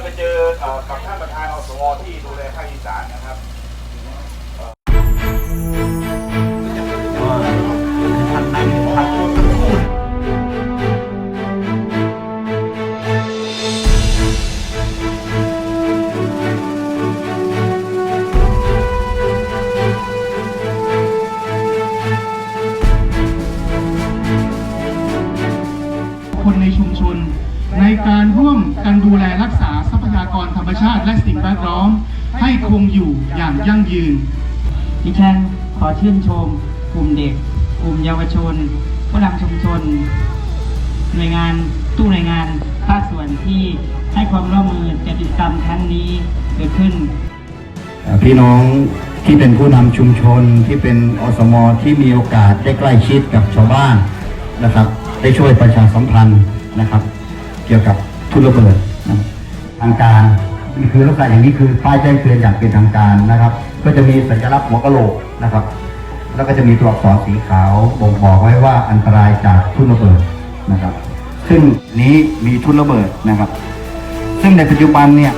ไปเจอกับท่านประธานอสมที่ดูแลภาคอีสานนะครับท่านนั่งพักสักครู่คนในชุมชนในการร่วมกันดูแลรักษาากรธรรมชาติและสิ่งแวดล้อม ให้คงอยู่อย่างยั่งยืน ดิฉันขอชื่นชม กลุ่มเด็ก กลุ่มเยาวชน ผู้นำชุมชน หน่วยงานตู้หน่วยงานภาคส่วนที่ให้ความร่วมมือจัดกิจกรรมครั้งนี้เกิดขึ้น พี่น้องที่เป็นผู้นำชุมชนที่เป็นอสมที่มีโอกาสได้ใกล้ชิดกับชาวบ้านนะครับ ได้ช่วยประชาสัมพันธ์นะครับ เกี่ยวกับทุนระเบิดนะ ทางการนี่คือลักษณะอย่างนี้คือป้ายแจ้งเตือนอย่างเป็นทางการนะครับ ก็จะมีสัญลักษณ์หัวกะโหลกนะครับ แล้วก็จะมีตัวอักษรสีขาวบ่งบอกไว้ว่าอันตรายจากทุ่นระเบิดนะครับ ซึ่งนี้มีทุ่นระเบิดนะครับ ซึ่งในปัจจุบันเนี่ย